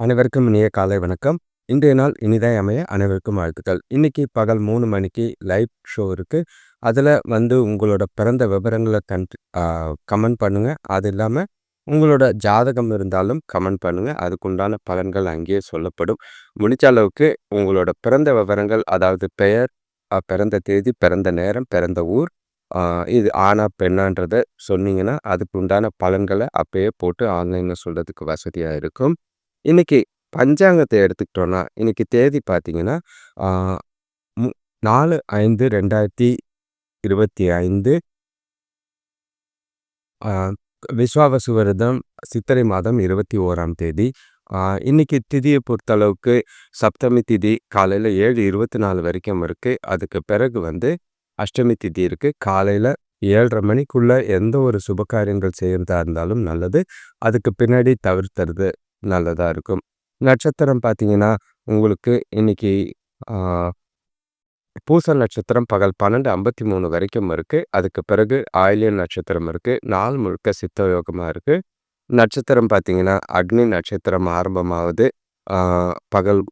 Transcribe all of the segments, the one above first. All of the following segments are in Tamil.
அனைவருக்கும் இனிய காலை வணக்கம். இன்றைய நாள் இனிதாய் அமைய அனைவருக்கும் வாழ்த்துக்கள். இன்னைக்கு பகல் மூணு மணிக்கு லைவ் ஷோ இருக்குது அதில் வந்து உங்களோட பிறந்த விவரங்களை கன் கமெண்ட் பண்ணுங்கள் அது இல்லாமல் உங்களோட ஜாதகம் இருந்தாலும் கமெண்ட் பண்ணுங்கள் அதுக்குண்டான பலன்கள் அங்கேயே சொல்லப்படும். முடிச்ச அளவுக்கு உங்களோட பிறந்த விவரங்கள் அதாவது பெயர் பிறந்த தேதி பிறந்த நேரம் பிறந்த ஊர் இது ஆனா பெண்ணான்றதை சொன்னீங்கன்னா அதுக்கு உண்டான பலன்களை அப்பயே போட்டு ஆன்லைனில் சொல்கிறதுக்கு வசதியாக இருக்கும். இன்னைக்கு பஞ்சாங்கத்தை எடுத்துக்கிட்டோன்னா, இன்னைக்கு தேதி பார்த்தீங்கன்னா, நாலு ஐந்து ரெண்டாயிரத்தி இருபத்தி ஐந்து விஸ்வாவசு வருடம் சித்திரை மாதம் இருபத்தி ஓராம் தேதி. இன்னைக்கு திதியை பொறுத்தளவுக்கு சப்தமி திதி காலையில் ஏழு இருபத்தி நாலு வரைக்கும் இருக்குது அதுக்கு பிறகு வந்து அஷ்டமி திதி இருக்குது காலையில் ஏழரை மணிக்குள்ளே எந்த ஒரு சுப காரியங்கள் செய்கிறதா இருந்தாலும் நல்லது. அதுக்கு பின்னாடி தவிர்த்துறது நல்லதாக இருக்கும். நட்சத்திரம் பார்த்தீங்கன்னா உங்களுக்கு இன்னைக்கு பூச நட்சத்திரம் பகல் பன்னெண்டு ஐம்பத்தி மூணு வரைக்கும் இருக்குது அதுக்கு பிறகு ஆயிலியன் நட்சத்திரம் இருக்குது நாள் முழுக்க சித்த யோகமாக இருக்குது நட்சத்திரம் பார்த்தீங்கன்னா அக்னி நட்சத்திரம் ஆரம்பமாகுது பகல்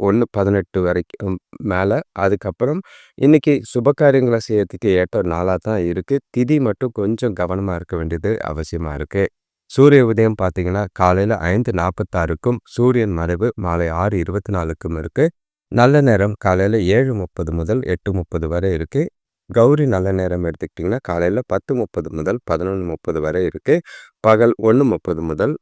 ஒன்று பதினெட்டு வரைக்கும் மேலே. அதுக்கப்புறம் இன்னைக்கு சுப காரியங்களை செய்யறதுக்கு ஏற்ற நாளாக தான் இருக்குது திதி மட்டும் கொஞ்சம் கவனமாக இருக்க வேண்டியது அவசியமாக இருக்குது சூரிய உதயம் பார்த்தீங்கன்னா காலையில் ஐந்து நாற்பத்தாறுக்கும் சூரியன் மறைவு மாலை ஆறு இருபத்தி நாலுக்கும் இருக்குது நல்ல நேரம் காலையில் ஏழு முப்பது முதல் எட்டு முப்பது வரை இருக்குது கௌரி நல்ல நேரம் எடுத்துக்கிட்டிங்கன்னா காலையில் பத்து முப்பது முதல் பதினொன்று முப்பது வரை இருக்குது பகல் ஒன்று முப்பது முதல்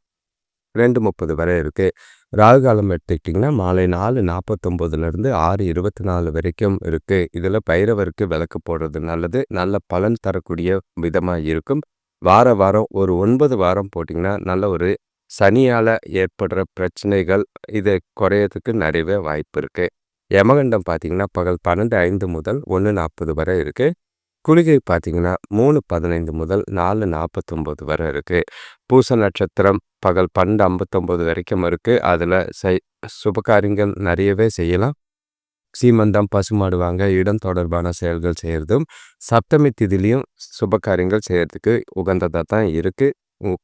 ரெண்டு முப்பது வரை இருக்குது ராகு காலம் எடுத்துக்கிட்டிங்கன்னா மாலை நாலு நாற்பத்தொம்போதுலேருந்து ஆறு இருபத்தி நாலு வரைக்கும் இருக்குது இதில் பைரவருக்கு விளக்கு போடுறது நல்லது. நல்ல பலன் தரக்கூடிய விதமாக இருக்கும். வார வாரம் ஒரு ஒன்பது வாரம் போட்டிங்கன்னா நல்ல ஒரு சனியால் ஏற்படுற பிரச்சனைகள் இதை குறையறதுக்கு நிறையவே வாய்ப்பு இருக்குது யமகண்டம் பார்த்தீங்கன்னா பகல் பன்னெண்டு ஐந்து முதல் ஒன்று நாற்பது வரை இருக்குது குளிகை பார்த்தீங்கன்னா மூணு பதினைந்து முதல் நாலு நாற்பத்தொம்போது வரை இருக்குது பூச நட்சத்திரம் பகல் பன்னெண்டு ஐம்பத்தொம்போது வரைக்கும் இருக்குது அதில் செய் சுபகாரியங்கள் நிறையவே செய்யலாம். சீமந்தம் பசுமாடுவாங்க. இடம் தொடர்பான செயல்கள் செய்கிறதும் சப்தமி திதிலையும் சுப காரியங்கள் செய்கிறதுக்கு உகந்ததாக தான் இருக்குது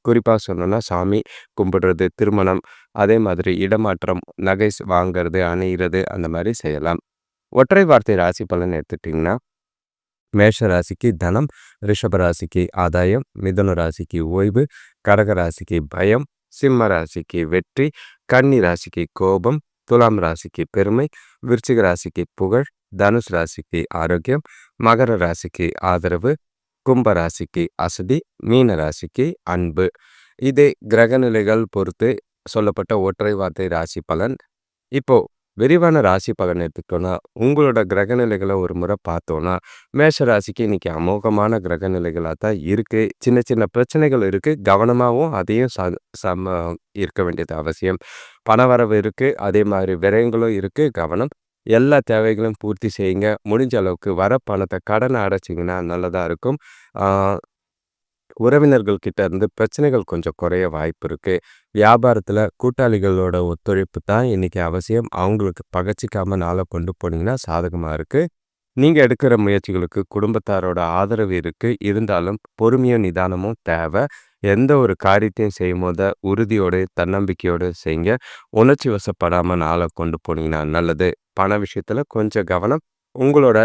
குறிப்பாக சொல்லணும்னா சாமி கும்பிடுறது திருமணம் அதே மாதிரி இடமாற்றம் நகை வாங்கிறது அணிகிறது அந்த மாதிரி செய்யலாம். ஒற்றை வார்த்தை ராசி பலன் எடுத்துட்டிங்கன்னா மேஷ ராசிக்கு தனம் ரிஷப ராசிக்கு ஆதாயம் மிதுன ராசிக்கு ஓய்வு கடக ராசிக்கு பயம் சிம்ம ராசிக்கு வெற்றி கன்னி ராசிக்கு கோபம் துலாம் ராசிக்கு பெருமை விருச்சிக ராசிக்கு புகழ் தனுஷ் ராசிக்கு ஆரோக்கியம் மகர ராசிக்கு ஆதரவு கும்ப ராசிக்கு அசதி மீன ராசிக்கு அன்பு. இது கிரகநிலைகள் பொறுத்து சொல்லப்பட்ட ஒற்றை வார்த்தை ராசி பலன். இப்போ விரிவான ராசி பலன் எடுத்துக்கிட்டோன்னா உங்களோட கிரகநிலைகளை ஒரு முறை பார்த்தோன்னா மேஷ ராசிக்கு இன்னைக்கு அமோகமான கிரகநிலைகளாக தான் இருக்குது சின்ன சின்ன பிரச்சனைகள் இருக்குது கவனமாகவும் அதையும் ச சம இருக்க வேண்டியது அவசியம். பணவரவு இருக்குது அதே மாதிரி விரயங்களும் இருக்குது கவனம். எல்லா தேவைகளும் பூர்த்தி செய்யுங்க. முடிஞ்ச அளவுக்கு வர பணத்தை கடனை அடைச்சிங்கன்னா நல்லதாக இருக்கும். உறவினர்கள் கிட்ட இருந்து பிரச்சனைகள் கொஞ்சம் குறைய வாய்ப்பு இருக்கு. வியாபாரத்தில் கூட்டாளிகளோட ஒத்துழைப்பு தான் இன்னைக்கு அவசியம். அவங்களுக்கு பகச்சிக்காம நாளை கொண்டு போனீங்கன்னா சாதகமாக இருக்கு. நீங்கள் எடுக்கிற முயற்சிகளுக்கு குடும்பத்தாரோட ஆதரவு இருக்கு. இருந்தாலும் பொறுமையும் நிதானமும் தேவை. எந்த ஒரு காரியத்தையும் செய்யும் போத உறுதியோடு தன்னம்பிக்கையோடு செய்யுங்க. உணர்ச்சி வசப்படாமல் நாளை கொண்டு போனீங்கன்னா நல்லது. பண விஷயத்தில் கொஞ்சம் கவனம். உங்களோட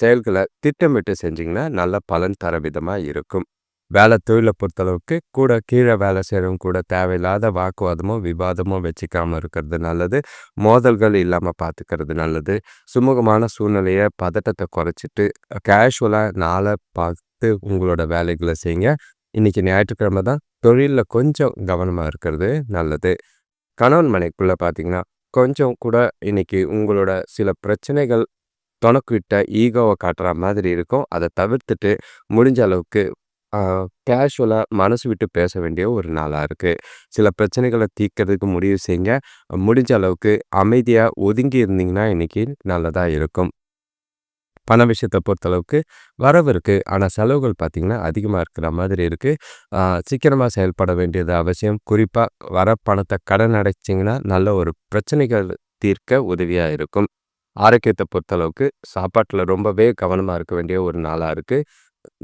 செயல்களை திட்டமிட்டு செஞ்சிங்கன்னா நல்ல பலன் தர விதமாக இருக்கும். வேலை தொழிலை பொறுத்தளவுக்கு கூட கீழே வேலை செய்கிறவங்க கூட தேவையில்லாத வாக்குவாதமோ விவாதமோ வச்சுக்காமல் இருக்கிறது நல்லது. மோதல்கள் இல்லாமல் பார்த்துக்கிறது நல்லது. சுமூகமான சூழ்நிலையை பதட்டத்தை குறைச்சிட்டு கேஷுவலாக நாளை பார்த்து உங்களோட வேலைகளை செய்யுங்க. இன்றைக்கி ஞாயிற்றுக்கிழமை தான் தொழிலில் கொஞ்சம் கவனமாக இருக்கிறது நல்லது. கணவன் மனைக்குள்ளே பார்த்தீங்கன்னா கொஞ்சம் கூட இன்றைக்கி உங்களோட சில பிரச்சனைகள் தொணக்கிட்ட ஈகோவை காட்டுற மாதிரி இருக்கும். அதை தவிர்த்துட்டு முடிஞ்ச அளவுக்கு கேஷுவலாக மனசு விட்டு பேச வேண்டிய ஒரு நாளாக இருக்குது சில பிரச்சனைகளை தீர்க்கறதுக்கு முடிவு செய்யுங்க. முடிஞ்ச அளவுக்கு அமைதியாக ஒதுங்கி இருந்தீங்கன்னா, இன்றைக்கி நல்லதாக இருக்கும். பண விஷயத்தை பொறுத்தளவுக்கு வரவு இருக்குது ஆனால் செலவுகள் பார்த்திங்கன்னா, அதிகமாக இருக்கிற மாதிரி இருக்குது சீக்கிரமாக செயல்பட வேண்டியது அவசியம். குறிப்பாக வர பணத்தை கடன் அடைச்சிங்கன்னா, நல்ல ஒரு பிரச்சனைகள் தீர்க்க உதவியாக இருக்கும். ஆரோக்கியத்தை பொறுத்தளவுக்கு சாப்பாட்டில் ரொம்பவே கவனமாக இருக்க வேண்டிய ஒரு நாளாக இருக்குது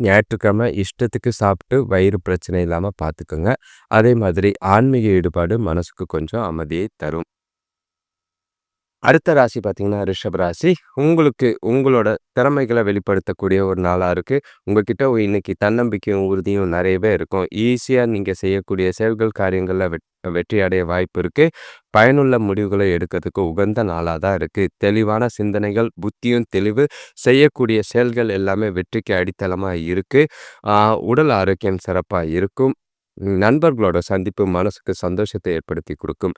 ஞாயிற்றுக்கிழமை இஷ்டத்துக்கு சாப்பிட்டு வயிறு பிரச்சனை இல்லாமல் பார்த்துக்கோங்க அதே மாதிரி ஆன்மீக ஈடுபாடு மனசுக்கு கொஞ்சம் அமைதியை தரும். அடுத்த ராசி பார்த்தீங்கன்னா ரிஷப் ராசி. உங்களுக்கு உங்களோட திறமைகளை வெளிப்படுத்தக்கூடிய ஒரு நாளாக இருக்குது உங்ககிட்ட இன்னைக்கு தன்னம்பிக்கையும் உறுதியும் நிறையவே இருக்கும். ஈஸியாக நீங்கள் செய்யக்கூடிய செயல்கள் காரியங்களில் வெட் வெற்றி அடைய வாய்ப்பு இருக்குது பயனுள்ள முடிவுகளை எடுக்கிறதுக்கு உகந்த நாளாக தான் இருக்குது தெளிவான சிந்தனைகள் புத்தியும் தெளிவு செய்யக்கூடிய செயல்கள் எல்லாமே வெற்றிக்கு அடித்தளமாக இருக்குது உடல் ஆரோக்கியம் சிறப்பாக இருக்கும். நண்பர்களோட சந்திப்பு மனசுக்கு சந்தோஷத்தை ஏற்படுத்தி கொடுக்கும்.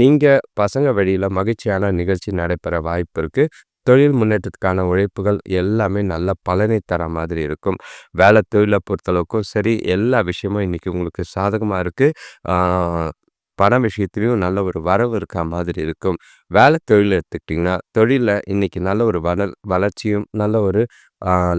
நீங்கள் பசங்க வழியில் மகிழ்ச்சியான நிகழ்ச்சி நடைபெற வாய்ப்பு இருக்குது தொழில் முன்னேற்றத்துக்கான உழைப்புகள் எல்லாமே நல்ல பலனை தர மாதிரி இருக்கும். வேலை தொழிலை பொறுத்தளவுக்கும் சரி, எல்லா விஷயமும் இன்றைக்கி உங்களுக்கு சாதகமாக இருக்குது பண விஷயத்திலையும் நல்ல ஒரு வரவு இருக்கா மாதிரி இருக்கும். வேலை தொழில் எடுத்துக்கிட்டிங்கன்னா, தொழிலில் இன்றைக்கி நல்ல ஒரு வளர் வளர்ச்சியும், நல்ல ஒரு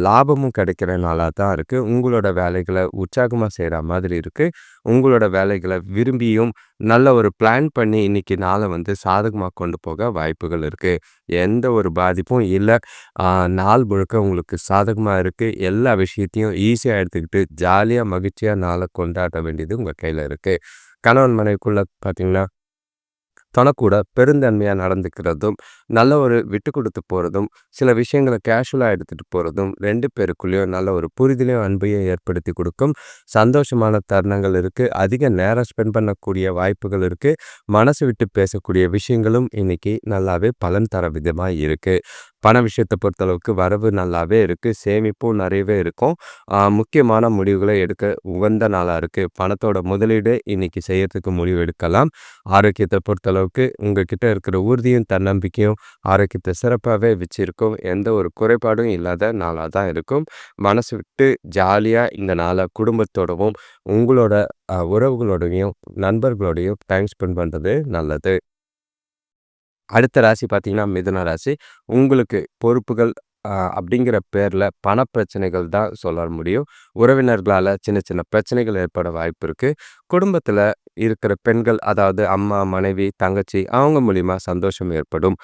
லாபமும் கிடைக்கிற நாளாக தான் இருக்குது உங்களோட வேலைகளை உற்சாகமாக செய்கிற மாதிரி இருக்குது உங்களோட வேலைகளை விரும்பியும், நல்ல ஒரு பிளான் பண்ணி இன்னைக்கு நாளை வந்து சாதகமாக கொண்டு போக வாய்ப்புகள் இருக்குது எந்த ஒரு பாதிப்பும் இல்லை. நாள் முழுக்க உங்களுக்கு சாதகமாக இருக்குது எல்லா விஷயத்தையும் ஈஸியாக எடுத்துக்கிட்டு, ஜாலியாக மகிழ்ச்சியாக நாளை கொண்டாட வேண்டியது உங்கள் கையில் இருக்குது கணவன் மனைவிக்குள்ள பார்த்தீங்கன்னா தனக்கூட பெருந்தன்மையாக நடந்துக்கிறதும் நல்ல ஒரு விட்டு கொடுத்து போகிறதும் சில விஷயங்களை கேஷுவலாக எடுத்துகிட்டு போகிறதும் ரெண்டு பேருக்குள்ளேயும் நல்ல ஒரு புரிதலையும் அன்பையும் ஏற்படுத்தி கொடுக்கும் சந்தோஷமான தருணங்கள் இருக்குது அதிக நேரம் ஸ்பெண்ட் பண்ணக்கூடிய வாய்ப்புகள் இருக்குது மனசு விட்டு பேசக்கூடிய விஷயங்களும் இன்றைக்கி நல்லாவே பலன் தர விதமாக இருக்குது பண விஷயத்தை பொறுத்தளவுக்கு வரவு நல்லாவே இருக்குது சேமிப்பும் நிறையவே இருக்கும். முக்கியமான முடிவுகளை எடுக்க உகந்த நாளாக இருக்குது பணத்தோட முதலீடு இன்றைக்கி செய்யறதுக்கு முடிவு எடுக்கலாம். ஆரோக்கியத்தை பொறுத்தளவுக்கு உங்ககிட்ட இருக்கிற உறுதியும் தன்னம்பிக்கையும் ஆரோக்கியத்தை சிறப்பாகவே வச்சுருக்கும். எந்த ஒரு குறைபாடும் இல்லாத நாளாக தான் இருக்கும். மனசு விட்டு ஜாலியாக இந்த நாளை குடும்பத்தோடவும் உங்களோட உறவுகளோடையும் நண்பர்களோடையும் டைம் ஸ்பெண்ட் பண்ணுறது நல்லது. அடுத்த ராசி பார்த்தீங்கன்னா மிதுன ராசி. உங்களுக்கு பொறுப்புகள் அப்படிங்கிற பேரில் பணப்பிரச்சனைகள் தான் சொல்ல முடியும். உறவினர்களால் சின்ன சின்ன பிரச்சனைகள் ஏற்பட வாய்ப்பு இருக்குது குடும்பத்தில் இருக்கிற பெண்கள் அதாவது அம்மா மனைவி தங்கச்சி அவங்க மூலிமா சந்தோஷம் ஏற்படும்.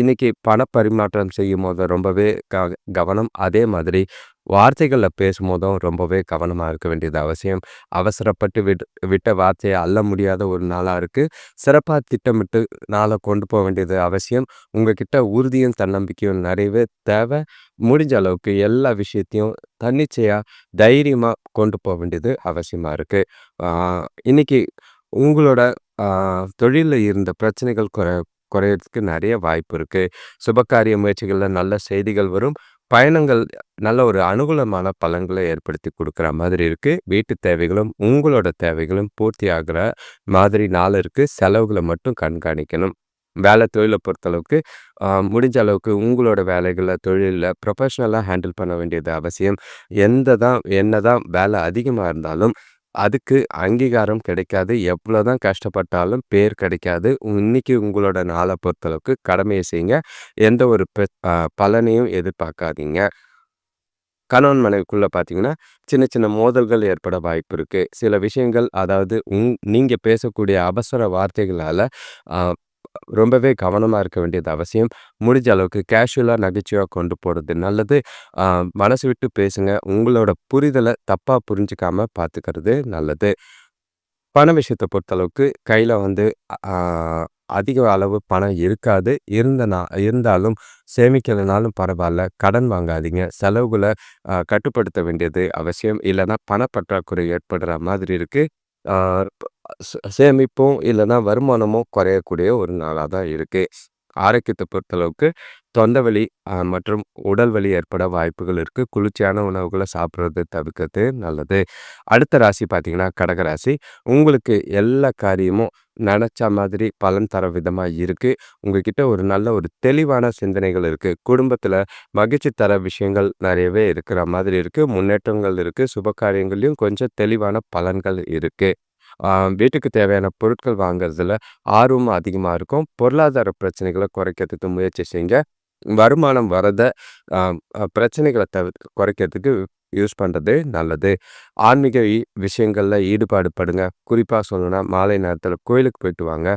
இன்றைக்கி பணப்பரிமாற்றம் செய்யும் போது ரொம்பவே க கவனம் அதே மாதிரி வார்த்தைகளில் பேசும்போதும் ரொம்பவே கவனமாக இருக்க வேண்டியது அவசியம். அவசரப்பட்டு விட் விட்ட வார்த்தையை அள்ள முடியாத ஒரு நாளாக இருக்குது சிறப்பாக திட்டமிட்டு நாளை கொண்டு போக வேண்டியது அவசியம். உங்ககிட்ட உறுதியும் தன்னம்பிக்கையும் நிறையவே தேவை. முடிஞ்ச அளவுக்கு எல்லா விஷயத்தையும் தன்னிச்சையாக தைரியமாக கொண்டு போக வேண்டியது அவசியமாக இருக்குது இன்றைக்கி உங்களோட தொழிலில் இருந்த பிரச்சனைகள் குறை குறையிறதுக்கு நிறைய வாய்ப்பு இருக்குது சுபகாரிய முயற்சிகளில் நல்ல செய்திகள் வரும். பயணங்கள் நல்ல ஒரு அனுகூலமான பலன்களை ஏற்படுத்தி கொடுக்குற மாதிரி இருக்குது வீட்டு தேவைகளும் உங்களோட தேவைகளும் பூர்த்தி ஆகிற மாதிரி நாள் இருக்குது செலவுகளை மட்டும் கண்காணிக்கணும். வேலை தொழிலை பொறுத்தளவுக்கு முடிஞ்ச அளவுக்கு உங்களோட வேலைகளில் தொழிலில் ப்ரொஃபஷ்னலாக ஹேண்டில் பண்ண வேண்டியது அவசியம். எந்த தான் என்ன தான் வேலை அதிகமாக இருந்தாலும் அதுக்கு அங்கீகாரம் கிடைக்காது. எவ்வளோதான் கஷ்டப்பட்டாலும் பேர் கிடைக்காது. இன்னைக்கு உங்களோட நாளை பொறுத்தளவுக்கு கடமையை செய்யுங்க. எந்த ஒரு பலனையும் எதிர்பார்க்காதீங்க. கணவன் மனைவிக்குள்ளே பார்த்தீங்கன்னா சின்ன சின்ன மோதல்கள் ஏற்பட வாய்ப்பு இருக்குது சில விஷயங்கள் அதாவது உங் நீங்கள் பேசக்கூடிய அவசர வார்த்தைகளால் ரொம்பவே கவனமாக இருக்க வேண்டியது அவசியம். முடிஞ்ச அளவுக்கு கேஷுவலாக நகைச்சுவாக கொண்டு போகிறது நல்லது. மனசு விட்டு பேசுங்க. உங்களோட புரிதலை தப்பாக புரிஞ்சுக்காமல் பார்த்துக்கிறது நல்லது. பண விஷயத்தை பொறுத்தளவுக்கு கையில் வந்து அதிக அளவு பணம் இருக்காது. இருந்தனா இருந்தாலும் சேமிக்கலைனாலும் பரவாயில்ல. கடன் வாங்காதீங்க. செலவுகளை கட்டுப்படுத்த வேண்டியது அவசியம். இல்லைன்னா பணப்பற்றாக்குறை ஏற்படுற மாதிரி இருக்குது சேமிப்பும் இல்லைன்னா வருமானமும் குறையக்கூடிய ஒரு நாளாக தான் இருக்குது ஆரோக்கியத்தை பொறுத்தளவுக்கு தொண்டை வலி மற்றும் உடல் வலி ஏற்பட வாய்ப்புகள் இருக்குது குளிர்ச்சியான உணவுகளை சாப்பிட்றது தவிர்க்கிறது நல்லது. அடுத்த ராசி பார்த்தீங்கன்னா கடகராசி உங்களுக்கு எல்லா காரியமும் நினச்ச மாதிரி பலன் தர விதமாக இருக்குது உங்ககிட்ட ஒரு நல்ல ஒரு தெளிவான சிந்தனைகள் இருக்குது குடும்பத்தில் மகிழ்ச்சி தர விஷயங்கள் நிறையவே இருக்கிற மாதிரி இருக்குது முன்னேற்றங்கள் இருக்குது சுப காரியங்கள்லையும் கொஞ்சம் தெளிவான பலன்கள் இருக்குது வீட்டுக்கு தேவையான பொருட்கள் வாங்குறதுல ஆர்வம் அதிகமாக இருக்கும். பொருளாதார பிரச்சனைகளை குறைக்கிறதுக்கு முயற்சி செய்யுங்க வருமானம் வரத பிரச்சனைகளை தவிர்த்து குறைக்கிறதுக்கு யூஸ் பண்ணுறது நல்லது. ஆன்மீக விஷயங்களில் ஈடுபாடு படுங்க. குறிப்பாக சொல்லணும்னா மாலை நேரத்தில் கோயிலுக்கு போயிட்டு வாங்க.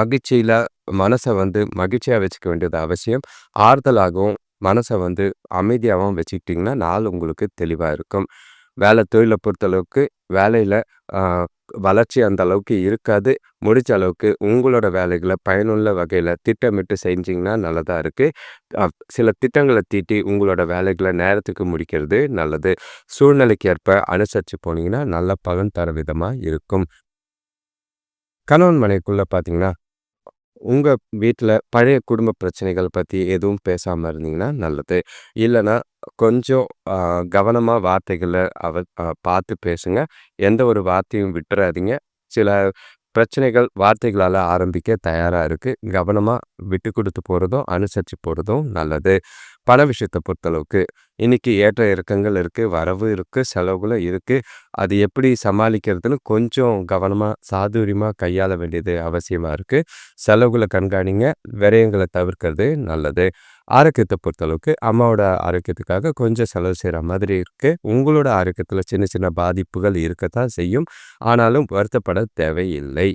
மகிழ்ச்சியில் மனசை வந்து மகிழ்ச்சியாக வச்சுக்க வேண்டியது அவசியம். ஆறுதலாகவும் மனசை வந்து அமைதியாகவும் வச்சுக்கிட்டிங்கன்னா நாள் உங்களுக்கு தெளிவாக இருக்கும். வேலை தொழிலை பொறுத்தளவுக்கு வேலையில் வளர்ச்சி அந்த அளவுக்கு இருக்காது. முடிச்ச அளவுக்கு உங்களோட வேலைகளை பயனுள்ள வகையில் திட்டமிட்டு செஞ்சிங்கன்னா நல்லதாக இருக்குது சில திட்டங்களை தீட்டி உங்களோட வேலைகளை நேரத்துக்கு முடிக்கிறது நல்லது. சூழ்நிலைக்கு ஏற்ப அனுசரித்து போனீங்கன்னா நல்ல பலன் தர விதமாக இருக்கும். கணவன் மனைக்குள்ளே பார்த்தீங்கன்னா உங்கள் வீட்டில் பழைய குடும்ப பிரச்சனைகள் பற்றி எதுவும் பேசாமல் இருந்தீங்கன்னா நல்லது. இல்லைன்னா கொஞ்சம் கவனமாக வார்த்தைகளை அவ பார்த்து பேசுங்க. எந்த ஒரு வார்த்தையும் விட்டுறாதீங்க. சில பிரச்சனைகள் வார்த்தைகளால் ஆரம்பிக்க தயாராக இருக்குது கவனமாக விட்டு கொடுத்து போகிறதும் அனுசரித்து போகிறதும் நல்லது. பண விஷயத்தை பொறுத்தளவுக்கு இன்னைக்கு ஏற்ற இறக்கங்கள் இருக்குது வரவு இருக்குது செலவுகளும் இருக்குது அது எப்படி சமாளிக்கிறதுன்னு கொஞ்சம் கவனமாக சாதுரியமாக கையாள வேண்டியது அவசியமாக இருக்குது செலவுகளை கண்காணிங்க விரயங்களை தவிர்க்கிறது நல்லது. ஆரோக்கியத்தை பொறுத்தளவுக்கு அம்மாவோட ஆரோக்கியத்துக்காக கொஞ்சம் செலவு செய்கிற மாதிரி இருக்குது உங்களோட ஆரோக்கியத்தில் சின்ன சின்ன பாதிப்புகள் இருக்கத்தான் செய்யும். ஆனாலும் வருத்தப்பட தேவையில்லை.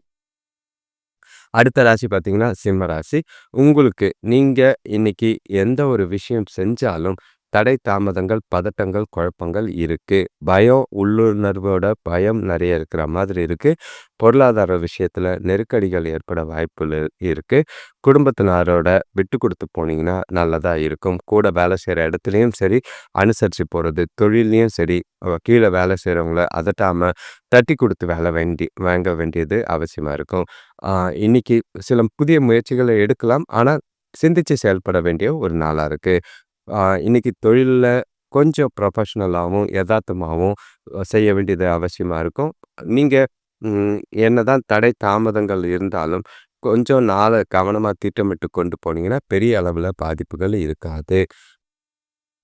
அடுத்த ராசி பார்த்தீங்கன்னா சிம்ம ராசி. உங்களுக்கு நீங்கள் இன்னைக்கு எந்த ஒரு விஷயம் செஞ்சாலும் தடை தாமதங்கள் பதட்டங்கள் குழப்பங்கள் இருக்குது பயம் உள்ளுணர்வோட பயம் நிறைய இருக்கிற மாதிரி இருக்குது பொருளாதார விஷயத்தில் நெருக்கடிகள் ஏற்பட வாய்ப்புகள் இருக்குது குடும்பத்தினரோட விட்டு கொடுத்து போனீங்கன்னா நல்லதாக இருக்கும். கூட வேலை செய்கிற இடத்துலையும் சரி அனுசரித்து போகிறது தொழிலையும் சரி கீழே வேலை செய்கிறவங்கள அதட்டாமல் தட்டி கொடுத்து வேலை வேண்டி வாங்க வேண்டியது அவசியமாக இருக்கும். இன்னைக்கு சில புதிய முயற்சிகளை எடுக்கலாம். ஆனால் சிந்தித்து செயல்பட வேண்டிய ஒரு நாளாக இருக்குது இன்னைக்கு தொழிலில் கொஞ்சம் ப்ரொஃபஷ்னலாகவும் யதார்த்தமாகவும் செய்ய வேண்டியது அவசியமாக இருக்கும். நீங்கள் என்ன தான் தடை தாமதங்கள் இருந்தாலும் கொஞ்சம் நாளை கவனமாக திட்டமிட்டு கொண்டு போனீங்கன்னா பெரிய அளவில் பாதிப்புகள் இருக்காது.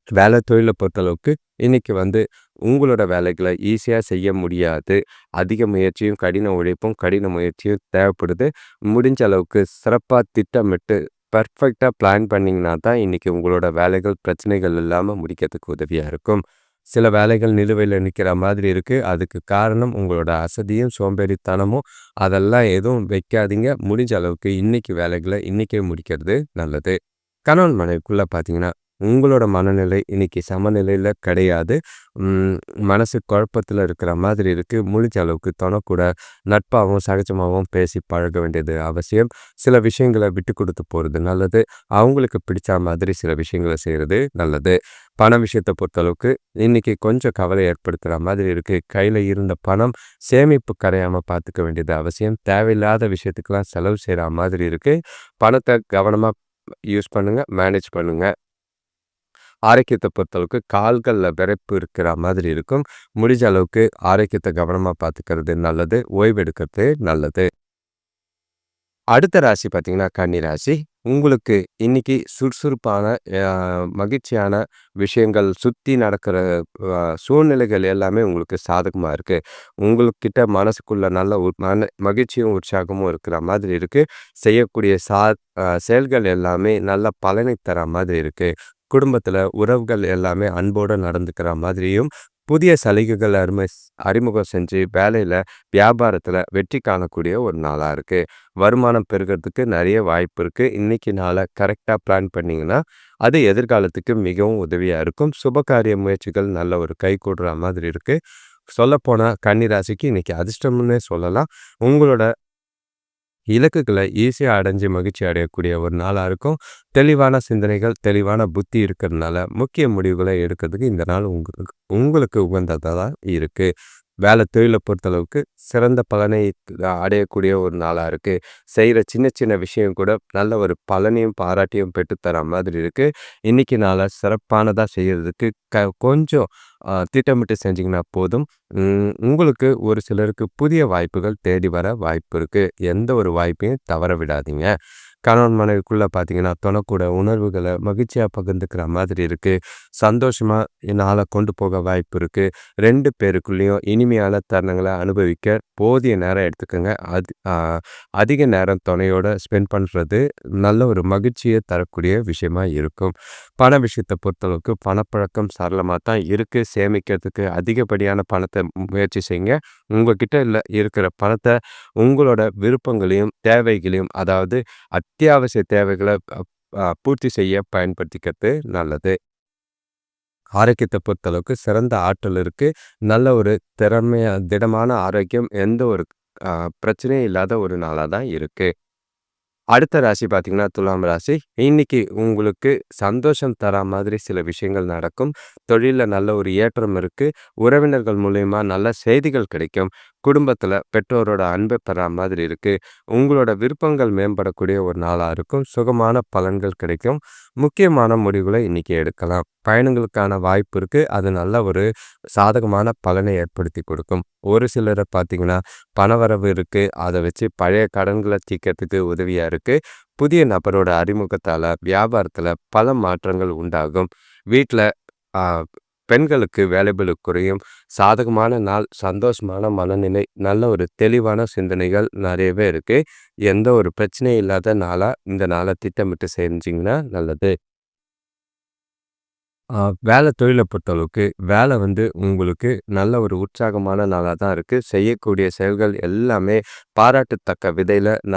வேலை தொழிலை பொறுத்தளவுக்கு இன்றைக்கி வந்து உங்களோட வேலைகளை ஈஸியாக செய்ய முடியாது. அதிக முயற்சியும் கடின உழைப்பும் கடின முயற்சியும் தேவைப்படுது. முடிஞ்ச அளவுக்கு சிறப்பாக திட்டமிட்டு பர்ஃபெக்டாக பிளான் பண்ணிங்கன்னா தான் இன்றைக்கி உங்களோட வேலைகள் பிரச்சனைகள் இல்லாமல் முடிக்கிறதுக்கு உதவியாக இருக்கும். சில வேலைகள் நிலுவையில் நிற்கிற மாதிரி இருக்குது அதுக்கு காரணம் உங்களோட அசதியும் சோம்பேறித்தனமும். அதெல்லாம் எதுவும் வைக்காதீங்க. முடிஞ்ச அளவுக்கு இன்றைக்கி வேலைகளை இன்றைக்கே முடிக்கிறது நல்லது. கணவன் மனைவிக்குள்ளே பார்த்தீங்கன்னா உங்களோட மனநிலை இன்றைக்கி சமநிலையில் கிடையாது. மனசு குழப்பத்தில் இருக்கிற மாதிரி இருக்குது முடிஞ்ச அளவுக்கு தொணக்கூட நட்பாகவும் சகஜமாகவும் பேசி பழக வேண்டியது அவசியம். சில விஷயங்களை விட்டு கொடுத்து போகிறது நல்லது. அவங்களுக்கு பிடிச்ச மாதிரி சில விஷயங்களை செய்கிறது நல்லது. பண விஷயத்தை பொறுத்தளவுக்கு இன்றைக்கி கொஞ்சம் கவலை ஏற்படுத்துகிற மாதிரி இருக்குது கையில் இருந்த பணம் சேமிப்பு கரையாமல் பார்த்துக்க வேண்டியது அவசியம். தேவையில்லாத விஷயத்துக்கெல்லாம் செலவு செய்கிற மாதிரி இருக்குது பணத்தை கவனமாக யூஸ் பண்ணுங்கள் மேனேஜ் பண்ணுங்கள் ஆரோக்கியத்தை பொறுத்தளவுக்கு கால்களில் விரைப்பு இருக்கிற மாதிரி இருக்கும். முடிஞ்ச அளவுக்கு ஆரோக்கியத்தை கவனமாக பார்த்துக்கிறது நல்லது ஓய்வு எடுக்கிறது நல்லது. அடுத்த ராசி பார்த்தீங்கன்னா கன்னி ராசி. உங்களுக்கு இன்னைக்கு சுறுசுறுப்பான மகிழ்ச்சியான விஷயங்கள் சுற்றி நடக்கிற சூழ்நிலைகள் எல்லாமே உங்களுக்கு சாதகமாக இருக்குது உங்களுக்கிட்ட மனசுக்குள்ள நல்ல மன மகிழ்ச்சியும் உற்சாகமும் இருக்கிற மாதிரி இருக்குது செய்யக்கூடிய சா செயல்கள் எல்லாமே நல்ல பலனை தர மாதிரி இருக்குது குடும்பத்தில் உறவுகள் எல்லாமே அன்போடு நடந்துக்கிற மாதிரியும் புதிய சலுகைகள் அருமை அறிமுகம் செஞ்சு வேலையில் வியாபாரத்தில் வெற்றி காணக்கூடிய ஒரு நாளாக இருக்குது வருமானம் பெருகிறதுக்கு நிறைய வாய்ப்பு இருக்குது இன்றைக்கி நாளை கரெக்டாக பிளான் பண்ணிங்கன்னா அது எதிர்காலத்துக்கு மிகவும் உதவியாக இருக்கும். சுபகாரிய முயற்சிகள் நல்ல ஒரு கை கூடுற மாதிரி இருக்குது சொல்லப்போனால் கன்னிராசிக்கு இன்றைக்கி அதிர்ஷ்டம்னே சொல்லலாம். உங்களோட இலக்குகளை ஈஸியாக அடைஞ்சு மகிழ்ச்சி அடையக்கூடிய ஒரு நாளாக இருக்கும். தெளிவான சிந்தனைகள் தெளிவான புத்தி இருக்கிறதுனால முக்கிய முடிவுகளை எடுக்கிறதுக்கு இந்த நாள் உங்களுக்கு உங்களுக்கு உகந்ததாக தான் இருக்குது வேலை தொழிலை பொறுத்தளவுக்கு சிறந்த பலனை அடையக்கூடிய ஒரு நாளாக இருக்குது செய்கிற சின்ன சின்ன விஷயம் கூட நல்ல ஒரு பலனையும் பாராட்டியும் பெற்றுத்தர மாதிரி இருக்குது இன்றைக்கி நாளை சிறப்பானதாக செய்கிறதுக்கு க கொஞ்சம் திட்டமிட்டு செஞ்சிங்கன்னா போதும். உங்களுக்கு ஒரு சிலருக்கு புதிய வாய்ப்புகள் தேடி வர வாய்ப்பு இருக்குது எந்த ஒரு வாய்ப்பையும் தவற விடாதீங்க. கணவன் மனைவிக்குள்ளே பார்த்தீங்கன்னா தொடக்கூட உணர்வுகளை மகிழ்ச்சியாக பகிர்ந்துக்கிற மாதிரி இருக்குது சந்தோஷமாக நாளை கொண்டு போக வாய்ப்பு இருக்குது ரெண்டு பேருக்குள்ளேயும் இனிமையான தருணங்களை அனுபவிக்க போதிய நேரம் எடுத்துக்கோங்க. அது அதிக நேரம் துணையோட ஸ்பெண்ட் பண்ணுறது நல்ல ஒரு மகிழ்ச்சியை தரக்கூடிய விஷயமா இருக்கும். பண விஷயத்தை பொறுத்தளவுக்கு பணப்பழக்கம் சரளமாக தான் இருக்குது சேமிக்கிறதுக்கு அதிகப்படியான பணத்தை முயற்சி செய்யுங்க. உங்ககிட்ட இல்லை இருக்கிற பணத்தை உங்களோட விருப்பங்களையும் தேவைகளையும் அதாவது அத்தியாவசிய தேவைகளை பூர்த்தி செய்ய பயன்படுத்திக்கிறது நல்லது. ஆரோக்கியத்தை பொறுத்தளவுக்கு சிறந்த ஆற்றல் இருக்குது நல்ல ஒரு திறமைய திடமான ஆரோக்கியம் எந்த ஒரு பிரச்சனையும் இல்லாத ஒரு நாளாக தான் இருக்குது அடுத்த ராசி பார்த்தீங்கன்னா துலாம் ராசி. இன்னைக்கு உங்களுக்கு சந்தோஷம் தரா மாதிரி சில விஷயங்கள் நடக்கும். தொழிலில் நல்ல ஒரு ஏற்றம் இருக்குது உறவினர்கள் மூலயமா நல்ல செய்திகள் கிடைக்கும். குடும்பத்தில் பெற்றோரோட அன்பை பெறா மாதிரி இருக்குது உங்களோட விருப்பங்கள் மேம்படக்கூடிய ஒரு நாளாக இருக்கும். சுகமான பலன்கள் கிடைக்கும். முக்கியமான முடிவுகளை இன்றைக்கி எடுக்கலாம். பயணங்களுக்கான வாய்ப்பு இருக்குது அது நல்ல ஒரு சாதகமான பலனை ஏற்படுத்தி கொடுக்கும். ஒரு சிலரை பார்த்திங்கன்னா பணவரவு இருக்குது அதை வச்சு பழைய கடன்களை தீக்கிறதுக்கு உதவியாக இருக்குது புதிய நபரோட அறிமுகத்தால் வியாபாரத்தில் பல மாற்றங்கள் உண்டாகும். வீட்டில் பெண்களுக்கு வேலைபளு குறையும். சாதகமான நாள் சந்தோஷமான மனநிலை நல்ல ஒரு தெளிவான சிந்தனைகள் நிறையவே இருக்குது எந்த ஒரு பிரச்சனையும் இல்லாத நாளாக இந்த நாளை திட்டமிட்டு செஞ்சிங்கன்னா நல்லது. வேலை தொழிலை பொறுத்தளவுக்கு வேலை வந்து உங்களுக்கு நல்ல ஒரு உற்சாகமான நாளாக தான் இருக்குது செய்யக்கூடிய செயல்கள் எல்லாமே பாராட்டத்தக்க விதையில் ந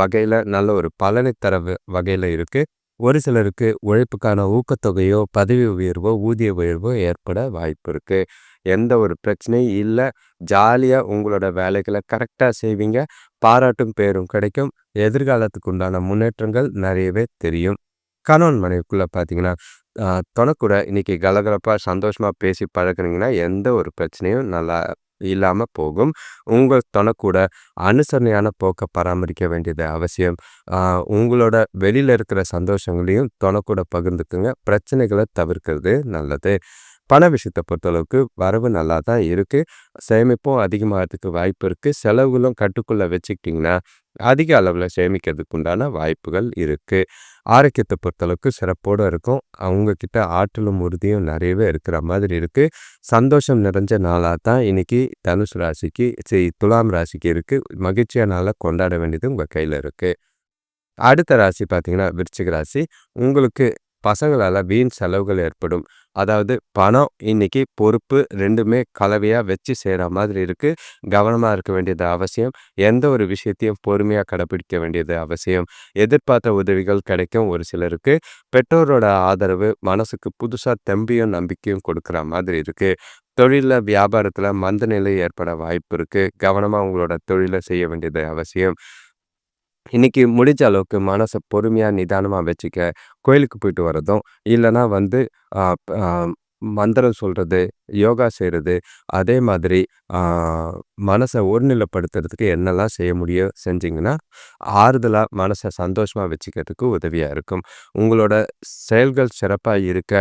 வகையில் நல்ல ஒரு பலனை தர வகையில் இருக்குது ஒரு சிலருக்கு உழைப்புக்கான ஊக்கத்தொகையோ பதவி உயர்வோ ஊதிய உயர்வோ ஏற்பட வாய்ப்பு இருக்குது எந்த ஒரு பிரச்சனையும் இல்லை. ஜாலியாக உங்களோட வேலைகளை கரெக்டாக செய்வீங்க. பாராட்டும் பேரும் கிடைக்கும். எதிர்காலத்துக்கு உண்டான முன்னேற்றங்கள் நிறையவே தெரியும். கணவன் மனைவிக்குள்ளே பார்த்தீங்கன்னா தொணக்கூட இன்றைக்கி கலகலப்பாக சந்தோஷமாக பேசி பழகுனீங்கன்னா எந்த ஒரு பிரச்சனையும் நல்லா இல்லாமல் போகும். உங்கள் தனக்கூட அனுசரணையான போக்கை பராமரிக்க வேண்டியது அவசியம். உங்களோட வெளியில் இருக்கிற சந்தோஷங்களையும் தனக்கூட பகிர்ந்துக்குங்க. பிரச்சனைகளை தவிர்க்கிறது நல்லது. பண விஷயத்தை பொறுத்தளவுக்கு வரவு நல்லா தான் இருக்குது சேமிப்பும் அதிகமாகிறதுக்கு வாய்ப்பு இருக்குது செலவுகளும் கட்டுக்குள்ளே வச்சுக்கிட்டிங்கன்னா அதிக அளவில் சேமிக்கிறதுக்கு உண்டான வாய்ப்புகள் இருக்குது ஆரோக்கியத்தை பொறுத்தளவுக்கு சிறப்போடு இருக்கும். அவங்கக்கிட்ட ஆற்றலும் உறுதியும் நிறையவே இருக்கிற மாதிரி இருக்குது சந்தோஷம் நிறைஞ்ச நாளாக தான் இன்றைக்கி தனுஷ் ராசிக்கு சரி துலாம் ராசிக்கு இருக்குது மகிழ்ச்சியான நாளாக கொண்டாட வேண்டியது உங்கள் கையில் இருக்குது அடுத்த ராசி பார்த்திங்கன்னா விருச்சிக ராசி. உங்களுக்கு பசங்களால் வீண் செலவுகள் ஏற்படும். அதாவது பணம் இன்னைக்கு பொறுப்பு ரெண்டுமே கலவையாக வச்சு செய்கிற மாதிரி இருக்குது கவனமாக இருக்க வேண்டியது அவசியம். எந்த ஒரு விஷயத்தையும் பொறுமையாக கடைப்பிடிக்க வேண்டியது அவசியம். எதிர்பார்த்த உதவிகள் கிடைக்கும் ஒரு சிலருக்கு. பெற்றோரோட ஆதரவு மனசுக்கு புதுசாக தெம்பியும் நம்பிக்கையும் கொடுக்குற மாதிரி இருக்குது தொழிலில் வியாபாரத்தில் மந்த நிலை ஏற்பட வாய்ப்பு இருக்குது கவனமாக உங்களோட தொழிலை செய்ய வேண்டியது அவசியம். இன்றைக்கி முடிஞ்ச அளவுக்கு மனசை பொறுமையாக நிதானமாக வச்சுக்க கோயிலுக்கு போயிட்டு வர்றதும் இல்லைன்னா வந்து மந்திரம் சொல்கிறது யோகா செய்கிறது அதே மாதிரி மனசை ஒருநிலைப்படுத்துறதுக்கு என்னெல்லாம் செய்ய முடியும் செஞ்சிங்கன்னா ஆறுதலாக மனசை சந்தோஷமாக வச்சுக்கிறதுக்கு உதவியாக இருக்கும். உங்களோட செயல்கள் சிறப்பாக இருக்க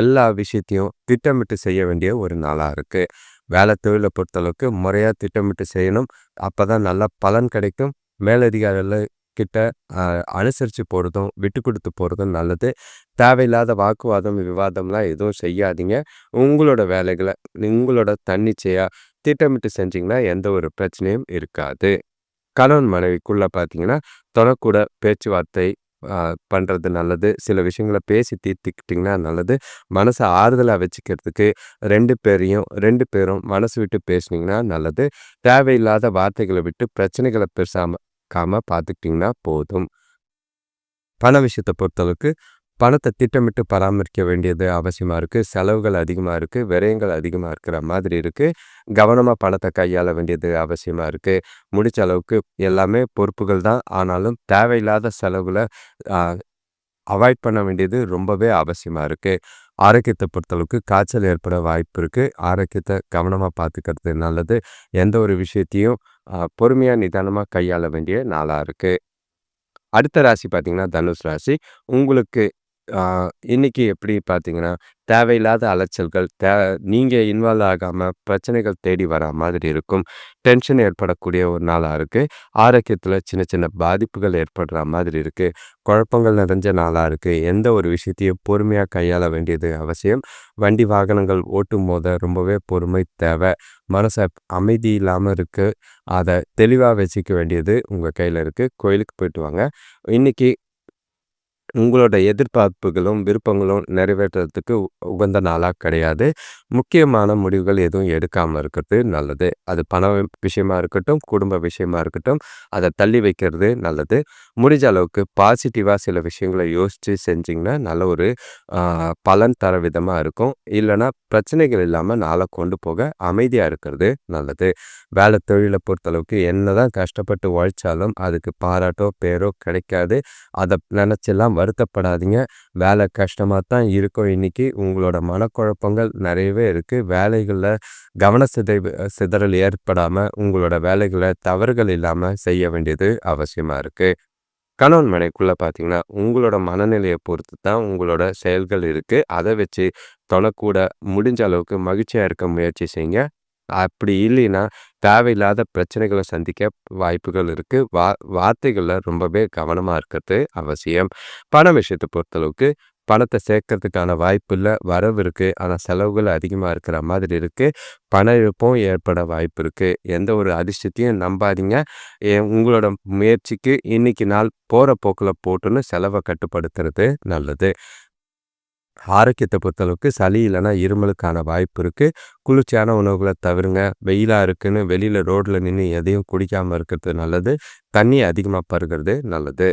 எல்லா விஷயத்தையும் திட்டமிட்டு செய்ய வேண்டிய ஒரு நாளாக இருக்குது வேலை தொழிலை பொறுத்தளவுக்கு முறையாக திட்டமிட்டு செய்யணும். அப்போ தான் நல்ல பலன் கிடைக்கும். மேலதிகாரிகள் கிட்ட அனுசரித்து போகிறதும் விட்டு கொடுத்து போகிறதும் நல்லது. தேவையில்லாத வாக்குவாதம் விவாதம்லாம் எதுவும் செய்யாதீங்க. உங்களோட வேலைகளை உங்களோட தன்னிச்சையாக திட்டமிட்டு செஞ்சிங்கன்னா எந்த ஒரு பிரச்சனையும் இருக்காது. கணவன் மனைவிக்குள்ளே பார்த்தீங்கன்னா தொடக்கூட பேச்சுவார்த்தை பண்ணுறது நல்லது. சில விஷயங்களை பேசி தீர்த்துக்கிட்டிங்கன்னா நல்லது. மனசை ஆறுதலாக வச்சுக்கிறதுக்கு ரெண்டு பேரையும் ரெண்டு பேரும் மனசு விட்டு பேசுனீங்கன்னா நல்லது. தேவையில்லாத வார்த்தைகளை விட்டு பிரச்சனைகளை பெருசாமக்காமல் பார்த்துக்கிட்டிங்கன்னா போதும். பண விஷயத்தை பொறுத்தளவுக்கு பணத்தை திட்டமிட்டு பராமரிக்க வேண்டியது அவசியமாக இருக்குது செலவுகள் அதிகமாக இருக்குது விரயங்கள் அதிகமாக இருக்கிற மாதிரி இருக்குது கவனமாக பணத்தை கையாள வேண்டியது அவசியமாக இருக்குது முடிச்ச அளவுக்கு எல்லாமே பொறுப்புகள் தான். ஆனாலும் தேவையில்லாத செலவில் அவாய்ட் பண்ண வேண்டியது ரொம்பவே அவசியமாக இருக்குது ஆரோக்கியத்தை பொறுத்தளவுக்கு காய்ச்சல் ஏற்பட வாய்ப்பு இருக்குது ஆரோக்கியத்தை கவனமாக பார்த்துக்கிறது நல்லது. எந்த ஒரு விஷயத்தையும் பொறுமையாக நிதானமாக கையாள வேண்டிய நாளாக இருக்குது அடுத்த ராசி பார்த்திங்கன்னா தனுஷ் ராசி. உங்களுக்கு இன்னைக்கு எப்படி பார்த்தீங்கன்னா, தேவையில்லாத அலைச்சல்கள், தே நீங்கள் இன்வால்வ் ஆகாமல் பிரச்சனைகள் தேடி வரா மாதிரி இருக்கும். டென்ஷன் ஏற்படக்கூடிய ஒரு நாளாக இருக்குது ஆரோக்கியத்தில் சின்ன சின்ன பாதிப்புகள் ஏற்படுற மாதிரி இருக்குது குழப்பங்கள் நிறைஞ்ச நாளாக இருக்குது எந்த ஒரு விஷயத்தையும் பொறுமையாக கையாள வேண்டியது அவசியம். வண்டி, வாகனங்கள் ஓட்டும் போது ரொம்பவே பொறுமை தேவை. மனச அமைதி இல்லாமல் இருக்குது அதை தெளிவாக வச்சுக்க வேண்டியது உங்கள் கையில் இருக்குது கோயிலுக்கு போயிட்டு வாங்க. இன்னைக்கு உங்களோட எதிர்பார்ப்புகளும், விருப்பங்களும் நிறைவேற்றுறதுக்கு உகந்த நாளாக கிடையாது. முக்கியமான முடிவுகள் எதுவும் எடுக்காமல் இருக்கிறது நல்லது. அது பண விஷயமா இருக்கட்டும், குடும்ப விஷயமா இருக்கட்டும், அதை தள்ளி வைக்கிறது நல்லது. முடிஞ்ச அளவுக்கு பாசிட்டிவாக சில விஷயங்களை யோசித்து செஞ்சிங்கன்னா நல்ல ஒரு பலன் தர விதமாக இருக்கும். இல்லைன்னா பிரச்சனைகள் இல்லாமல் நாளை கொண்டு போக அமைதியாக இருக்கிறது நல்லது. வேலை தொழிலை பொறுத்தளவுக்கு என்னதான் கஷ்டப்பட்டு உழைச்சாலும், அதுக்கு பாராட்டோ, பேரோ கிடைக்காது. அதை நினச்செல்லாம் வருத்தப்படாதீங்க. வேலை கஷ்டமாக தான் இருக்கும். இன்னைக்கு உங்களோட மனக்குழப்பங்கள் நிறையவே இருக்குது வேலைகளில் கவன சிதை சிதறல் ஏற்படாமல் உங்களோட வேலைகளை தவறுகள் இல்லாமல் செய்ய வேண்டியது அவசியமாக இருக்குது கணவன் மனைக்குள்ளே பார்த்தீங்கன்னா உங்களோட மனநிலையை பொறுத்து தான் உங்களோட செயல்கள் இருக்குது அதை வச்சு தொலைக்கூட முடிஞ்ச அளவுக்கு மகிழ்ச்சியாக இருக்க முயற்சி செய்யுங்க. அப்படி இல்லைன்னா தேவையில்லாத பிரச்சனைகளை சந்திக்க வாய்ப்புகள் இருக்குது வா வார்த்தைகளில் ரொம்பவே கவனமாக இருக்கிறது அவசியம். பண விஷயத்தை பொறுத்தளவுக்கு பணத்தை சேர்க்கறதுக்கான வாய்ப்பு இல்லை வரவு இருக்குது ஆனால் செலவுகள் அதிகமாக இருக்கிற மாதிரி இருக்குது பண இழப்பும் ஏற்பட வாய்ப்பு இருக்குது எந்த ஒரு அதிர்ஷ்டத்தையும் நம்பாதீங்க. உங்களோட முயற்சிக்கு இன்றைக்கி நாள் போகிற போக்கில் போட்டுன்னு செலவை கட்டுப்படுத்துறது நல்லது. ஆரோக்கியத்தை பொறுத்தளவுக்கு சளி இல்லைன்னா இருமலுக்கான வாய்ப்பு இருக்குது குளிர்ச்சியான உணவுகளை தவிருங்க. வெயிலாக இருக்குன்னு வெளியில் ரோட்டில் நின்று எதையும் குடிக்காமல் இருக்கிறது நல்லது. தண்ணி அதிகமாக பருகிறது நல்லது.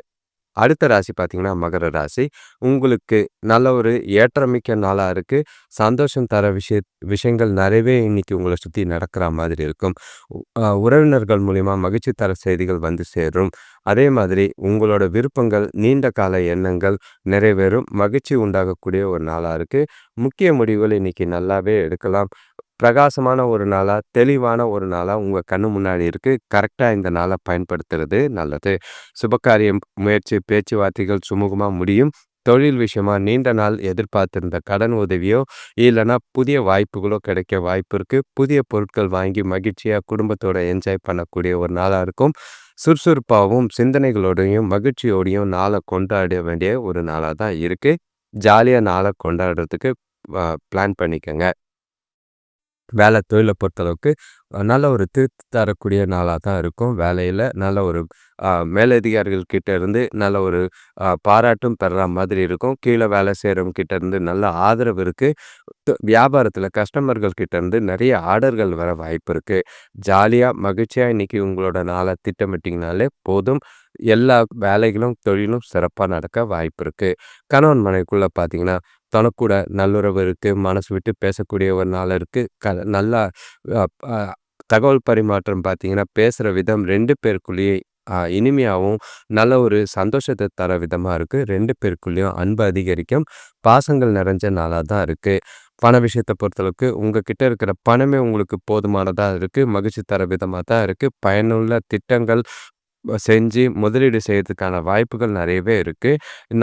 அடுத்த ராசி பார்த்திங்கன்னா மகர ராசி. உங்களுக்கு நல்ல ஒரு ஏற்றமிக்க நாளாக இருக்குது சந்தோஷம் தர விஷய விஷயங்கள் நிறையவே இன்றைக்கி உங்களை சுற்றி நடக்கிற மாதிரி இருக்கும். உறவினர்கள் மூலிமா மகிழ்ச்சி தர செய்திகள் வந்து சேரும். அதே மாதிரி உங்களோட விருப்பங்கள் நீண்ட கால எண்ணங்கள் நிறைவேறும். மகிழ்ச்சி உண்டாகக்கூடிய ஒரு நாளாக இருக்குது முக்கிய முடிவுகள் இன்றைக்கி நல்லாவே எடுக்கலாம். பிரகாசமான ஒரு நாளாக தெளிவான ஒரு நாளாக உங்கள் கண்ணு முன்னாடி இருக்குது கரெக்டாக இந்த நாளை பயன்படுத்துறது நல்லது. சுபகாரியம் முயற்சி பேச்சுவார்த்தைகள் சுமூகமாக முடியும். தொழில் விஷயமா நீண்ட நாள் எதிர்பார்த்திருந்த கடன் உதவியோ இல்லைன்னா புதிய வாய்ப்புகளோ கிடைக்க வாய்ப்பு இருக்குது புதிய பொருட்கள் வாங்கி மகிழ்ச்சியாக குடும்பத்தோட என்ஜாய் பண்ணக்கூடிய ஒரு நாளாக இருக்கும். சுறுசுறுப்பாகவும் சிந்தனைகளோடையும் மகிழ்ச்சியோடையும் நாளை கொண்டாட வேண்டிய ஒரு நாளாக தான் இருக்குது ஜாலியாக நாளை கொண்டாடுறதுக்கு பிளான் பண்ணிக்கோங்க. வேலை தொழிலை பொறுத்தளவுக்கு நல்ல ஒரு திருப்தி தரக்கூடிய நாளாக தான் இருக்கும் வேலையில். நல்ல ஒரு மேலதிகாரிகள்கிட்ட இருந்து நல்ல ஒரு பாராட்டும் பெற மாதிரி இருக்கும். கீழே வேலை செய்கிறவங்ககிட்ட இருந்து நல்ல ஆதரவு இருக்குது வியாபாரத்தில் கஸ்டமர்கள்கிட்ட இருந்து நிறைய ஆர்டர்கள் வர வாய்ப்பு இருக்குது ஜாலியாக மகிழ்ச்சியாக இன்றைக்கி உங்களோட நாளை திட்டமிட்டிங்கனாலே போதும். எல்லா வேலைகளும் தொழிலும் சிறப்பாக நடக்க வாய்ப்பு இருக்குது கணவன் மனைவிக்குள்ளே பார்த்தீங்கன்னா தனக்கூட நல்லுறவு இருக்குது மனசு விட்டு பேசக்கூடிய ஒரு நாள் இருக்குது க நல்லா தகவல் பரிமாற்றம் பார்த்திங்கன்னா பேசுகிற விதம் ரெண்டு பேருக்குள்ளேயே இனிமையாகவும் நல்ல ஒரு சந்தோஷத்தை தர விதமாக இருக்குது ரெண்டு பேருக்குள்ளேயும் அன்பு அதிகரிக்கும். பாசங்கள் நிறைஞ்ச நாளாக தான் இருக்குது பண விஷயத்தை பொறுத்தளவுக்கு உங்ககிட்ட இருக்கிற பணமே உங்களுக்கு போதுமானதாக இருக்குது மகிழ்ச்சி தர விதமாக தான் இருக்குது பயனுள்ள திட்டங்கள் செஞ்சு முதலீடு செய்யறதுக்கான வாய்ப்புகள் நிறையவே இருக்கு.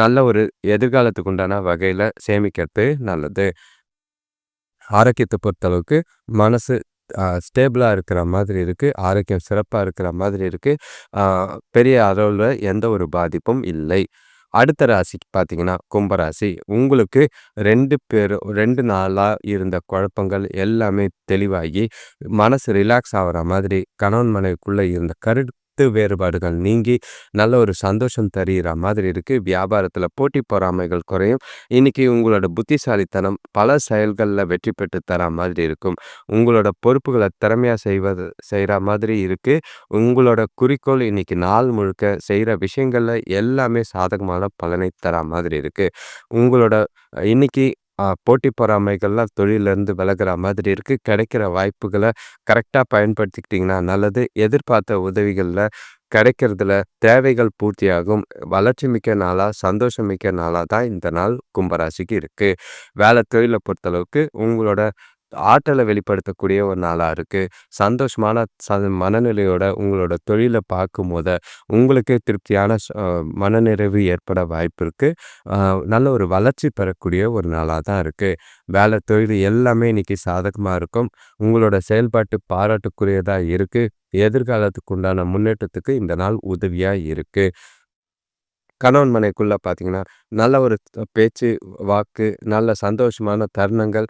நல்ல ஒரு எதிர்காலத்துக்கு உண்டான வகையில சேமிக்கிறது நல்லது. ஆரோக்கியத்தை பொறுத்தளவுக்கு மனசு ஸ்டேபிளாக இருக்கிற மாதிரி இருக்குது ஆரோக்கியம் சிறப்பாக இருக்கிற மாதிரி இருக்குது பெரிய அளவில் எந்த ஒரு பாதிப்பும் இல்லை. அடுத்த ராசிக்கு பார்த்தீங்கன்னா, கும்பராசி. உங்களுக்கு ரெண்டு பேரும் ரெண்டு நாளாக இருந்த குழப்பங்கள் எல்லாமே தெளிவாகி, மனசு ரிலாக்ஸ் ஆகிற மாதிரி கணவன் மனைவிக்குள்ளே இருந்த கரு கருத்து வேறுபாடுகள் நீங்கி நல்ல ஒரு சந்தோஷம் தருகிற மாதிரி இருக்குது வியாபாரத்தில் போட்டி பொறாமைகள் குறையும். இன்னைக்கு உங்களோட புத்திசாலித்தனம் பல செயல்களில் வெற்றி பெற்று தர மாதிரி இருக்கும். உங்களோட பொறுப்புகளை திறமையாக செய்வது செய்கிற மாதிரி இருக்குது உங்களோட குறிக்கோள் இன்றைக்கி நாள் முழுக்க செய்கிற விஷயங்களில் எல்லாமே சாதகமான பலனை தர மாதிரி இருக்குது உங்களோட இன்னைக்கு போட்டி பொறாமைகள்லாம் தொழிலேருந்து விலகிற மாதிரி இருக்குது கிடைக்கிற வாய்ப்புகளை கரெக்டாக பயன்படுத்திக்கிட்டிங்கன்னா நல்லது. எதிர்பார்த்த உதவிகளில் கிடைக்கிறதுல தேவைகள் பூர்த்தியாகும். வளர்ச்சி மிக்க நாளாக சந்தோஷம் மிக்க நாளாக தான் இந்த நாள் கும்பராசிக்கு இருக்குது வேலை தொழிலை பொறுத்தளவுக்கு உங்களோட ஆற்றலை வெளிப்படுத்தக்கூடிய ஒரு நாளாக இருக்குது சந்தோஷமான ச மனநிலையோட உங்களோட தொழிலை பார்க்கும்போது உங்களுக்கே திருப்தியான மனநிறைவு ஏற்பட வாய்ப்பு இருக்குது நல்ல ஒரு வளர்ச்சி பெறக்கூடிய ஒரு நாளாக தான் இருக்குது வேலை தொழில் எல்லாமே இன்றைக்கி சாதகமாக இருக்கும். உங்களோட செயல்பாட்டு பாராட்டுக்குரியதாக இருக்குது எதிர்காலத்துக்கு உண்டான முன்னேற்றத்துக்கு இந்த நாள் உதவியாக இருக்குது கணவன் மனைக்குள்ளே பார்த்தீங்கன்னா, நல்ல ஒரு பேச்சு, வாக்கு, நல்ல சந்தோஷமான தருணங்கள்,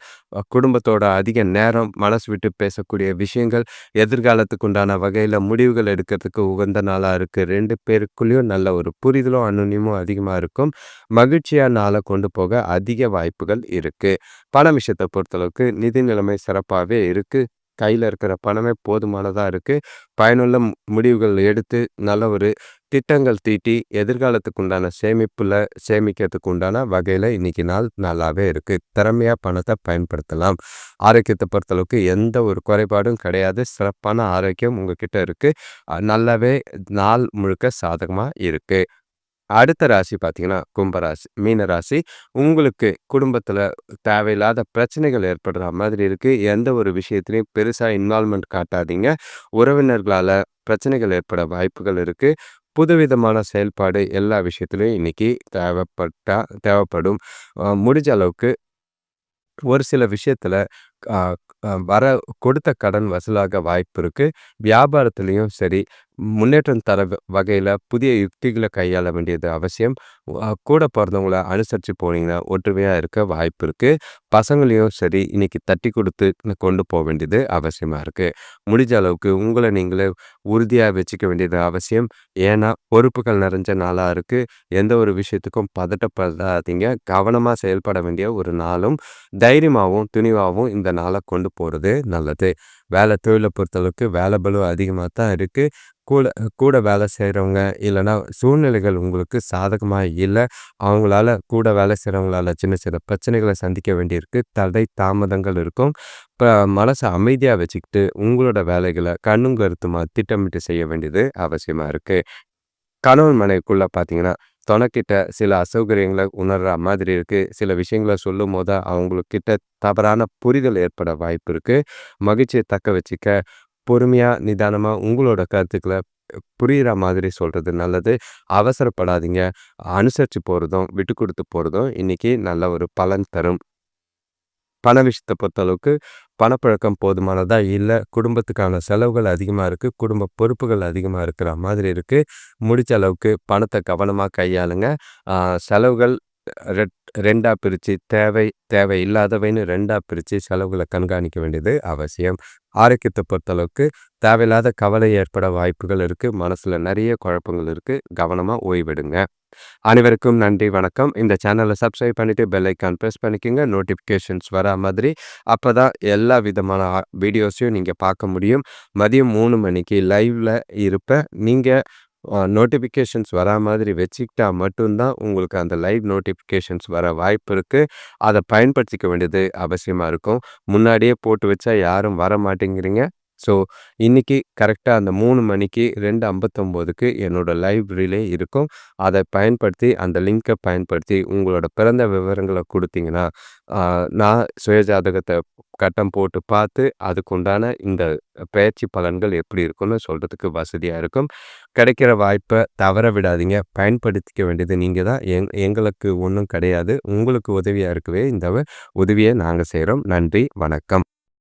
குடும்பத்தோட அதிக நேரம், மனசு விட்டு பேசக்கூடிய விஷயங்கள், எதிர்காலத்துக்கு உண்டான வகையில் முடிவுகள் எடுக்கிறதுக்கு உகந்த நாளாக இருக்குது ரெண்டு பேருக்குள்ளேயும் நல்ல ஒரு புரிதலும், அனுநியமும் அதிகமாக இருக்கும். மகிழ்ச்சியாக நாளை கொண்டு போக அதிக வாய்ப்புகள் இருக்குது பண விஷயத்தை பொறுத்தளவுக்கு நிதி நிலைமை சிறப்பாகவே இருக்குது கையில் இருக்கிற பணமே போதுமானதாக இருக்குது பயனுள்ள முடிவுகள் எடுத்து, நல்ல ஒரு திட்டங்கள் தீட்டி, எதிர்காலத்துக்கு உண்டான சேமிப்பில் சேமிக்கிறதுக்கு உண்டான வகையில் இன்னைக்கு நாள் நல்லாவே இருக்குது திறமையாக பணத்தை பயன்படுத்தலாம். ஆரோக்கியத்தை பொறுத்தளவுக்கு எந்த ஒரு குறைபாடும் கிடையாது. சிறப்பான ஆரோக்கியம் உங்ககிட்ட இருக்கு. நல்லாவே நாள் முழுக்க சாதகமாக இருக்குது அடுத்த ராசி பார்த்தீங்கன்னா, கும்பராசி. மீன ராசி. உங்களுக்கு குடும்பத்தில் தேவையில்லாத பிரச்சனைகள் ஏற்படுற மாதிரி இருக்குது எந்த ஒரு விஷயத்துலையும் பெருசாக இன்வால்மெண்ட் காட்டாதீங்க. உறவினர்களால் பிரச்சனைகள் ஏற்பட வாய்ப்புகள் இருக்குது புதுவிதமான செயல்பாடு எல்லா விஷயத்துலையும் இன்னைக்கு தேவைப்பட்டால் தேவைப்படும். முடிஞ்ச அளவுக்கு ஒரு சில விஷயத்தில் வர கொடுத்த கடன் வசூலாக வாய்ப்பு இருக்குது வியாபாரத்துலேயும் சரி, முன்னேற்றம் தர வகையில் புதிய யுக்திகளை கையாள வேண்டியது அவசியம். கூட பிறந்தவங்கள அனுசரித்து போனீங்கன்னா, ஒற்றுமையாக இருக்க வாய்ப்பு இருக்குது பசங்களையும் சரி, இன்னைக்கு தட்டி கொடுத்து கொண்டு போக வேண்டியது அவசியமாக இருக்குது முடிஞ்ச அளவுக்கு உங்களை நீங்களே உறுதியாக வச்சுக்க வேண்டியது அவசியம். ஏன்னா, பொறுப்புகள் நிறைஞ்ச நாளாக இருக்குது எந்த ஒரு விஷயத்துக்கும் பதட்டப்படாதீங்க. கவனமாக செயல்பட வேண்டிய ஒரு நாளும், தைரியமாகவும் துணிவாகவும் இந்த நாளாக கொண்டு போகிறது நல்லது. வேலை தொழிலை பொறுத்தளவுக்கு வேலை பலு அதிகமாக தான் இருக்குது கூட கூட வேலை செய்கிறவங்க இல்லைன்னா சூழ்நிலைகள் உங்களுக்கு சாதகமாக இல்லை. அவங்களால கூட வேலை செய்கிறவங்களால சின்ன சின்ன பிரச்சனைகளை சந்திக்க வேண்டியிருக்கு. தடை தாமதங்கள் இருக்கும். இப்போ மனசை அமைதியாக வச்சுக்கிட்டு உங்களோட வேலைகளை கண்ணும் கருத்துமா திட்டமிட்டு செய்ய வேண்டியது அவசியமாக இருக்குது கணவன் மனைவிக்குள்ளே பார்த்தீங்கன்னா தொனக்கிட்ட சில அசௌகரியங்களை உணர்ற மாதிரி இருக்குது சில விஷயங்களை சொல்லும் போது அவங்களுக்கிட்ட தவறான புரிதல் ஏற்பட வாய்ப்பு இருக்குது மகிழ்ச்சியை தக்க வச்சுக்க பொறுமையாக நிதானமாக உங்களோட கருத்துக்களை புரிகிற மாதிரி சொல்கிறது நல்லது. அவசரப்படாதீங்க. அனுசரித்து போகிறதும் விட்டு கொடுத்து போகிறதும் இன்றைக்கி நல்ல ஒரு பலன் தரும். பண விஷயத்தை பொறுத்தளவுக்கு பணப்பழக்கம் போதுமானதாக இல்லை. குடும்பத்துக்கான செலவுகள் அதிகமாக இருக்குது குடும்ப பொறுப்புகள் அதிகமாக இருக்கிற மாதிரி இருக்குது முடிச்ச அளவுக்கு பணத்தை கவனமாக கையாளுங்க. செலவுகள் ரெட் ரெண்டாக பிரித்து தேவை தேவை இல்லாதவைன்னு ரெண்டாக பிரித்து செலவுகளை கண்காணிக்க வேண்டியது அவசியம். ஆரோக்கியத்தை பொறுத்தளவுக்கு தேவையில்லாத கவலை ஏற்பட வாய்ப்புகள் இருக்குது மனசில் நிறைய குழப்பங்கள் இருக்குது கவனமாக ஓய்வெடுங்க. அனைவருக்கும் நன்றி வணக்கம். இந்த சேனலை சப்ஸ்கிரைப் பண்ணிவிட்டு பெல் ஐக்கான் ப்ரெஸ் பண்ணிக்கோங்க நோட்டிஃபிகேஷன்ஸ் வரா மாதிரி. அப்போ தான் எல்லா விதமான வீடியோஸையும் நீங்கள் பார்க்க முடியும். மதியம் மூணு மணிக்கு லைவில் இருப்பேன். நீங்கள் நோட்டிஃபிகேஷன்ஸ் வரா மாதிரி வச்சுக்கிட்டா மட்டும்தான் உங்களுக்கு அந்த லைவ் நோட்டிஃபிகேஷன்ஸ் வர வாய்ப்பு இருக்குது அதை பயன்படுத்திக்க வேண்டியது அவசியமாக இருக்கும். முன்னாடியே போட்டு வச்சா யாரும் வர மாட்டேங்கிறீங்க ஸோ இன்றைக்கி கரெக்டாக அந்த மூணு மணிக்கு ரெண்டு ஐம்பத்தொம்போதுக்கு என்னோடய லைவ் ரிலே இருக்கும். அதை பயன்படுத்தி அந்த லிங்க்கை பயன்படுத்தி உங்களோட பிறந்த விவரங்களை கொடுத்தீங்கன்னா நான் சுயஜாதகத்தை கட்டம் போட்டு பார்த்து அதுக்குண்டான இந்த பயிற்சி பலன்கள் எப்படி இருக்கும்னு சொல்கிறதுக்கு வசதியாக இருக்கும். கிடைக்கிற வாய்ப்பை தவற விடாதீங்க. பயன்படுத்திக்க வேண்டியது நீங்கள் தான். எங் எங்களுக்கு ஒன்றும் கிடையாது. உங்களுக்கு உதவியாக இருக்கவே இந்த உதவியை நாங்கள் செய்கிறோம் நன்றி. வணக்கம்.